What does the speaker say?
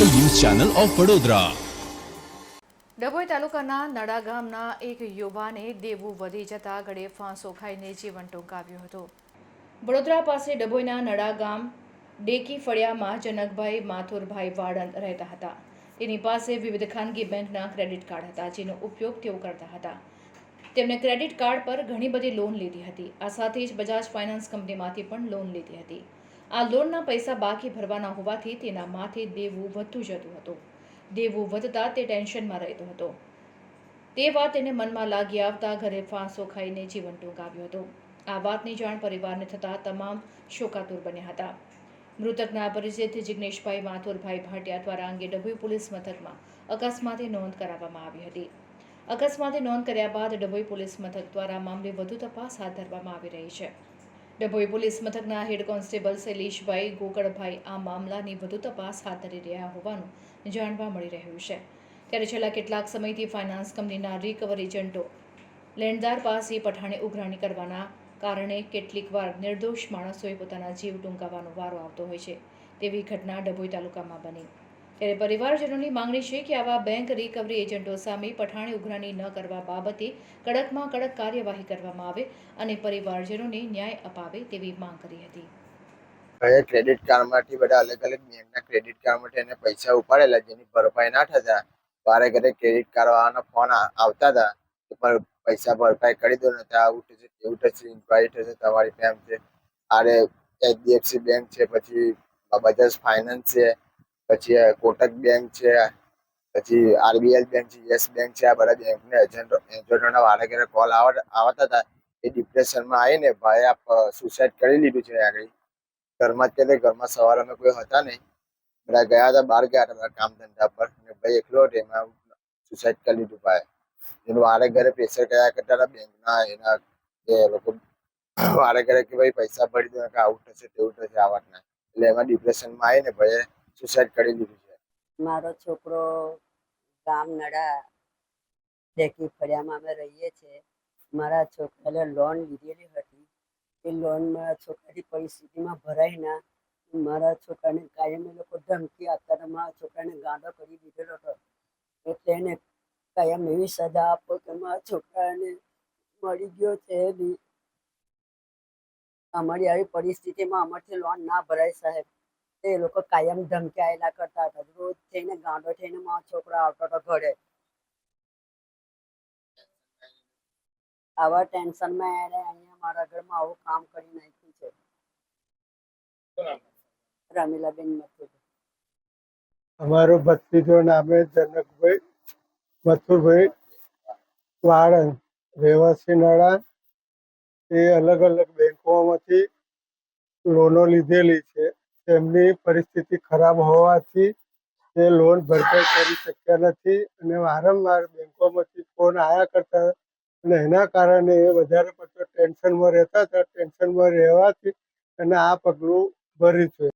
Channel of Vadodara. Dabhoi તાલુકાના નડા ગામના એક યુવાને દેવું વધી જતા ગળે ફાંસો ખાઈને જીવન ટૂંકાવ્યું હતું. વડોદરા પાસે ડભોઈના નડા ગામ ડેકી ફળિયામાં જનકભાઈ માથુરભાઈ વાડંદ રહેતા હતા. તેની પાસે વિવિધ ખાનગી બેંકના ક્રેડિટ કાર્ડ હતા, જેનો ઉપયોગ તેઓ કરતા હતા. તેમણે ક્રેડિટ કાર્ડ પર ઘણી બધી લોન લીધી હતી. આ સાથે જ બજાજ ફાઇનાન્સ કંપનીમાંથી પણ લોન લીધી હતી. આ લોનના પૈસા બાકી ભરવાના હોવાથી તેના માથે દેવું વધતું જતું હતું. દેવું વધતા તે ટેન્શનમાં રહેતો હતો. તે વાત તેને મનમાં લાગી આવતા ઘરે ફાંસો ખાઈને જીવન ટૂંકાવ્યું હતું. આ વાતની જાણ પરિવારને થતાં તમામ શોકાતુર બન્યા હતા. મૃતકના પરિચિત જિગ્નેશભાઈ માથુરભાઈ ભાટિયા દ્વારા અંગે ડભોઈ પોલીસ મથકમાં અકસ્માતે નોંધ કરાવવામાં આવી હતી. અકસ્માતે નોંધ કર્યા બાદ ડભોઈ પોલીસ મથક દ્વારા મામલે વધુ તપાસ હાથ ધરવામાં આવી રહી છે. ડભોઈ પોલીસ મથકના હેડ કોન્સ્ટેબલ શૈલેષભાઈ ગોકળભાઈ આ મામલાની વધુ તપાસ હાથ ધરી રહ્યા હોવાનું જાણવા મળી રહ્યું છે. ત્યારે છેલ્લા કેટલાક સમયથી ફાઇનાન્સ કંપનીના રિકવર એજન્ટો લેણદાર પાસે પઠાણે ઉઘરાણી કરવાના કારણે કેટલીકવાર નિર્દોષ માણસોએ પોતાના જીવ ટૂંકાવાનો વારો આવતો હોય છે. તેવી ઘટના ડભોઈ તાલુકામાં બની. ત્યારે પરિવારજનોની માંગણી છે કે આવા બેંક રિકવરી એજન્ટો સામે પઠાણી ઉઘરાણી ન કરવા બાબતે કડકમાં કડક કાર્યવાહી કરવામાં આવે અને પરિવારજનોને ન્યાય અપાવે તેવી માંગ કરી હતી. હવે ક્રેડિટ કાર્ડમાંથી બધા અલગ અલગ બેંકના ક્રેડિટ કાર્ડમાંથી એને પૈસા ઉપાડેલા, જેની ભરપાઈ ના થતા મારે ઘરે ક્રેડિટ કાર્ડ ફોન આવતા હતા કે પૈસા ભરપાઈ કરી દો ને ત્યાં આવું થશે તેવું થશે ઇન્ક્વાયરી થશે, તમારી ફેમ છે આરે એચડીએફસી બેંક છે, પછી બજાજ ફાઇનાન્સ છે પછી કોટક બેંક છે, પછી આરબીએલ બેંક છે, યસ બેંક છે, આ બધા બેંકને એજન્ટો એજન્ટોના વારે ઘરે કોલ આવતા હતા. એ ડિપ્રેશનમાં આવીને ભાઈ આપ સુસાઇડ કરી લીધું છે આગળ. ઘરમાં જ કે ઘરમાં સવારે અમે કોઈ હતા નહીં. બધા ગયા હતા બહાર ગયા હતા કામ ધંધા પર. ને ભાઈ એકલો એમાં સુસાઇડ કરી લીધું ભાઈ એનું વારે ઘરે પ્રેશર કર્યા કરતા હતા બેંકના, એના એ લોકો વારે ઘરે કે ભાઈ પૈસા ભરી દો, કે આવું થશે, તેવું થશે, આ વાતના. એટલે એમાં ડિપ્રેશનમાં આવીને ભાઈ સુસાઇડ કરી લીધું છે. મારો છોકરો ગામ નડા ડેકી ફળિયામાં અમે રહીએ છીએ. મારા છોકરાને લોન લીધેલી હતી. એ લોન મારા છોકરાની પરિસ્થિતિમાં ભરાઈ ના. મારા છોકરાને કાયમ એ લોકો ધમકી આપતા મારા છોકરાને ગાંડો કરી દીધેલો હતો. એટલે એને કાયમ એવી સજા આપો કે મારા છોકરાને મળી ગયો છે બી અમારી આવી પરિસ્થિતિમાં અમારથી લોન ના ભરાય સાહેબ. એ લોકો કાયમ ધમકાયેલા કરતા હતા. રોજ થઈને ગાંડો થઈને મારો છોકરો આવતો હતો ઘરે. આવા ટેન્શનમાં એને અહીંયા મારા ઘરમાં આવું કામ કરી નાખ્યું છે. રમીલાબેન મથુર. અમારો ભત્રીજો નામે જનકભાઈ મથુરભાઈ વાળંદ, રહેવાસી નાળા એ અલગ અલગ બેંકોમાંથી લોનો લીધેલી છે. તેમની પરિસ્થિતિ ખરાબ હોવાથી તે લોન ભરપાઈ કરી શક્યા નથી અને વારંવાર બેંકોમાંથી ફોન આવ્યા કરતા અને એના કારણે એ વધારે પડતો ટેન્શનમાં રહેતા હતા. ટેન્શનમાં રહેવાથી અને આ પગલું ભર્યું છે.